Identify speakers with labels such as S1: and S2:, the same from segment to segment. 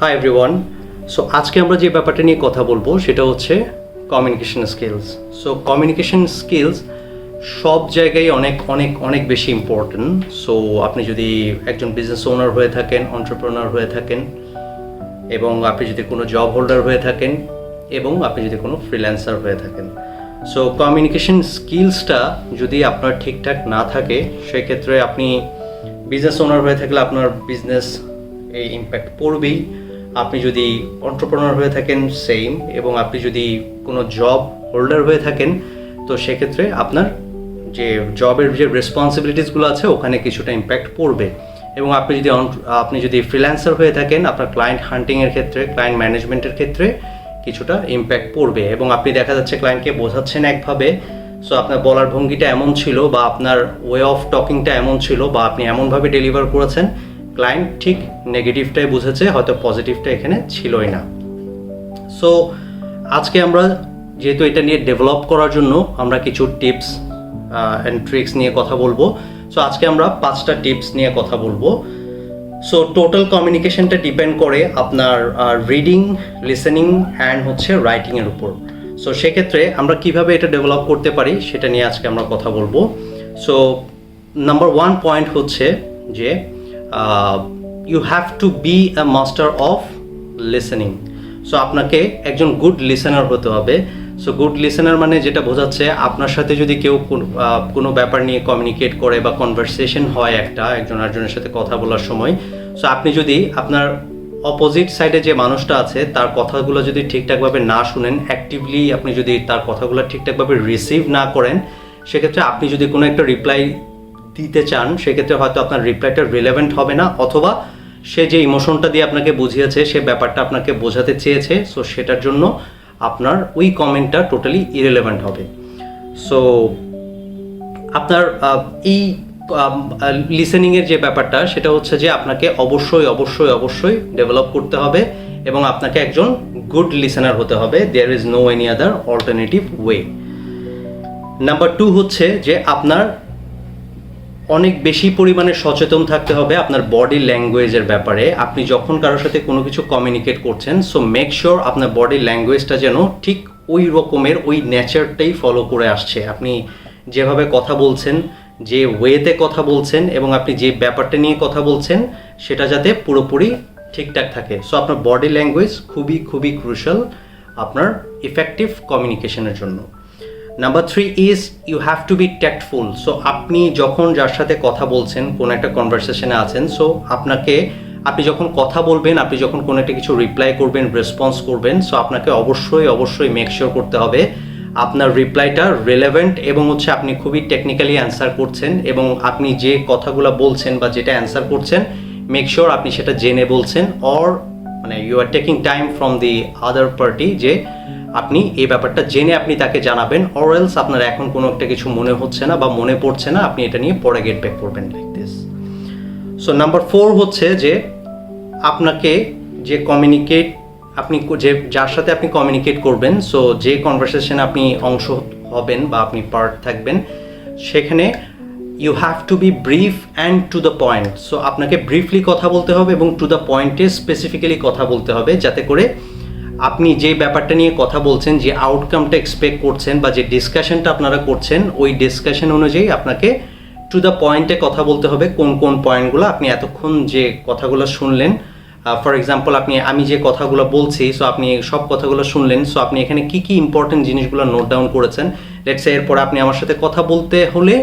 S1: Hi everyone so আজকে আমরা যে ব্যাপারটা নিয়ে কথা বলব, সেটা হচ্ছে communication skills so communication skills সব জায়গায় অনেক অনেক অনেক বেশি ইম্পর্ট্যান্ট সো আপনি যদি একজন বিজনেস ওনার হয়ে থাকেন অন্টারপ্রেনার হয়ে থাকেন, এবং আপনি যদি কোনো জব হোল্ডার হয়ে থাকেন, এবং আপনি যদি কোনো ফ্রিল্যান্সার হয়ে থাকেন। সো কমিউনিকেশন স্কিলসটা যদি আপনার ঠিকঠাক না থাকে, সেক্ষেত্রে আপনি বিজনেস ওনার হয়ে থাকলে আপনার বিজনেস এই ইম্প্যাক্ট পড়বেই। আপনি যদি অন্টারপ্রেনার হয়ে থাকেন সেম এবং আপনি যদি কোনো জব হোল্ডার হয়ে থাকেন, তো সেক্ষেত্রে আপনার যে জবের যে রেসপন্সিবিলিটিসগুলো আছে, ওখানে কিছুটা ইম্প্যাক্ট পড়বে। এবং আপনি যদি আপনি যদি ফ্রিল্যান্সার হয়ে থাকেন, আপনার ক্লায়েন্ট হান্টিংয়ের ক্ষেত্রে ক্লায়েন্ট ম্যানেজমেন্টের ক্ষেত্রে কিছুটা ইম্প্যাক্ট পড়বে। এবং আপনি দেখা যাচ্ছে ক্লায়েন্টকে বোঝাচ্ছেন একভাবে সো আপনার বলার ভঙ্গিটা এমন ছিল বা আপনার ওয়ে অফ টকিংটা এমন ছিল বা আপনি এমনভাবে ডেলিভার করেছেন ক্লায়েন্ট ঠিক নেগেটিভটাই বুঝেছে, হয়তো পজিটিভটা এখানে ছিলই না। সো আজকে আমরা যেহেতু এটা নিয়ে ডেভেলপ করার জন্য আমরা কিছু টিপস অ্যান্ড ট্রিক্স নিয়ে কথা বলব। সো আজকে আমরা পাঁচটা টিপস নিয়ে কথা বলব। সো টোটাল কমিউনিকেশনটা ডিপেন্ড করে আপনার রিডিং লিসেনিং অ্যান্ড হচ্ছে রাইটিংয়ের উপর। সো সেক্ষেত্রে আমরা কীভাবে এটা ডেভেলপ করতে পারি সেটা নিয়ে আজকে আমরা কথা বলব। সো নাম্বার ওয়ান পয়েন্ট হচ্ছে যে you have to be a master of listening so আপনাকে একজন গুড লিসেনার হতে হবে। সো গুড লিসেনার মানে যেটা বোঝাচ্ছে, আপনার সাথে যদি কেউ কোনো ব্যাপার নিয়ে কমিউনিকেট করে বা কনভারসেশন হয় একটা, একজন আরেকজনের সাথে কথা বলার সময়। সো আপনি যদি আপনার অপোজিট সাইডে যে মানুষটা আছে, তার কথাগুলো যদি ঠিকঠাকভাবে না শুনেন অ্যাক্টিভলি আপনি যদি তার কথাগুলো ঠিকঠাকভাবে রিসিভ না করেন, সেক্ষেত্রে আপনি যদি কোনো একটা রিপ্লাই দিতে চান, সেক্ষেত্রে হয়তো আপনার রিপ্লাইটা রিলেভেন্ট হবে না, অথবা সে যে ইমোশনটা দিয়ে আপনাকে বুঝিয়েছে, সে ব্যাপারটা আপনাকে বোঝাতে চেয়েছে সো সেটার জন্য আপনার ওই কমেন্টটা টোটালি ইরেলেভেন্ট হবে। সো আপনার এই লিসেনিংয়ের যে ব্যাপারটা, সেটা হচ্ছে যে আপনাকে অবশ্যই অবশ্যই অবশ্যই ডেভেলপ করতে হবে এবং আপনাকে একজন গুড লিসেনার হতে হবে। There is no any other alternative way number two হচ্ছে যে আপনার অনেক বেশি পরিমাণে সচেতন থাকতে হবে আপনার বডি ল্যাঙ্গুয়েজের ব্যাপারে। আপনি যখন কারোর সাথে কোনো কিছু কমিউনিকেট করছেন সো মেক শিওর আপনার বডি ল্যাঙ্গুয়েজটা যেন ঠিক ওই রকমের, ওই নেচারটাই ফলো করে আসছে। আপনি যেভাবে কথা বলছেন, যে ওয়েতে কথা বলছেন এবং আপনি যে ব্যাপারটা নিয়ে কথা বলছেন, সেটা যাতে পুরোপুরি ঠিকঠাক থাকে। সো আপনার বডি ল্যাঙ্গুয়েজ খুবই খুবই ক্রুশাল আপনার ইফেক্টিভ কমিউনিকেশনের জন্য। Number three is you have to be tactful so আপনি যখন যার সাথে কথা বলছেন, কোনো একটা কনভারসেশনে আছেন সো আপনাকে, আপনি যখন কথা বলবেন, আপনি যখন কোনো একটা কিছু রিপ্লাই করবেন রেসপন্স করবেন সো আপনাকে অবশ্যই অবশ্যই মেক শিওর করতে হবে আপনার রিপ্লাইটা রিলেভেন্ট এবং হচ্ছে আপনি খুবই টেকনিক্যালি অ্যান্সার করছেন এবং আপনি যে কথাগুলো বলছেন বা যেটা অ্যান্সার করছেন মেক শিওর আপনি সেটা জেনে বলছেন অর মানে you are taking time from the other party যে আপনি এই ব্যাপারটা জেনে আপনি তাকে জানাবেন অরেলস আপনার এখন কোনো একটা কিছু মনে হচ্ছে না বা মনে পড়ছে না, আপনি এটা নিয়ে পরে গেট ব্যাক করবেন like this so number four হচ্ছে যে আপনাকে যে কমিউনিকেট আপনি যে, যার সাথে আপনি কমিউনিকেট করবেন সো যে কনভারসেশনে আপনি অংশ হবেন বা আপনি পার্ট থাকবেন, সেখানে you have to be brief and to the point so আপনাকে ব্রিফলি কথা বলতে হবে এবং টু দ্য পয়েন্টে স্পেসিফিক্যালি কথা বলতে হবে, যাতে করে আপনি যে ব্যাপারটা নিয়ে কথা বলছেন, যে আউটকামটা এক্সপেক্ট করছেন বা যে ডিসকাশনটা আপনারা করছেন, ওই ডিসকাশন অনুযায়ী আপনাকে টু দ্য পয়েন্টে কথা বলতে হবে, কোন কোন পয়েন্টগুলো আপনি এতক্ষণ যে কথাগুলো শুনলেন। ফর এক্সাম্পল আপনি, আমি যে কথাগুলো বলছি সো আপনি সব কথাগুলো শুনলেন সো আপনি এখানে কি কি ইম্পর্টেন্ট জিনিসগুলো নোট ডাউন করেছেন? লেটসে এরপর আপনি আমার সাথে কথা বলতে হলে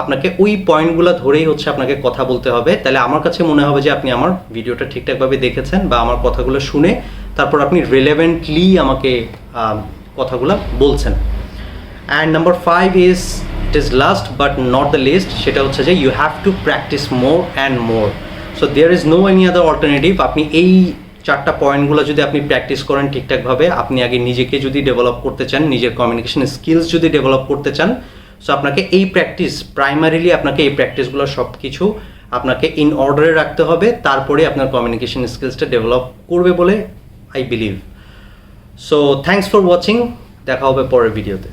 S1: আপনাকে ওই পয়েন্টগুলো ধরেই হচ্ছে আপনাকে কথা বলতে হবে। তাহলে আমার কাছে মনে হবে যে আপনি আমার ভিডিওটা ঠিকঠাকভাবে দেখেছেন বা আমার কথাগুলো শুনে তারপর আপনি রিলেভেন্টলি আমাকে কথাগুলো বলছেন। And number five is it is last but not the least সেটা হচ্ছে যে you have to practice more and more so there is no any other alternative আপনি এই চারটা পয়েন্টগুলো যদি আপনি প্র্যাকটিস করেন ঠিকঠাকভাবে, আপনি আগে নিজেকে যদি ডেভেলপ করতে চান, নিজের কমিউনিকেশন স্কিলস যদি ডেভেলপ করতে চান সো আপনাকে এই প্র্যাকটিস প্রাইমারিলি আপনাকে এই প্র্যাকটিসগুলো সব কিছু আপনাকে ইন অর্ডারে রাখতে হবে, তারপরে আপনার কমিউনিকেশন স্কিলসটা ডেভেলপ করবে বলে I believe so thanks for watching দেখা হবে পরের ভিডিওতে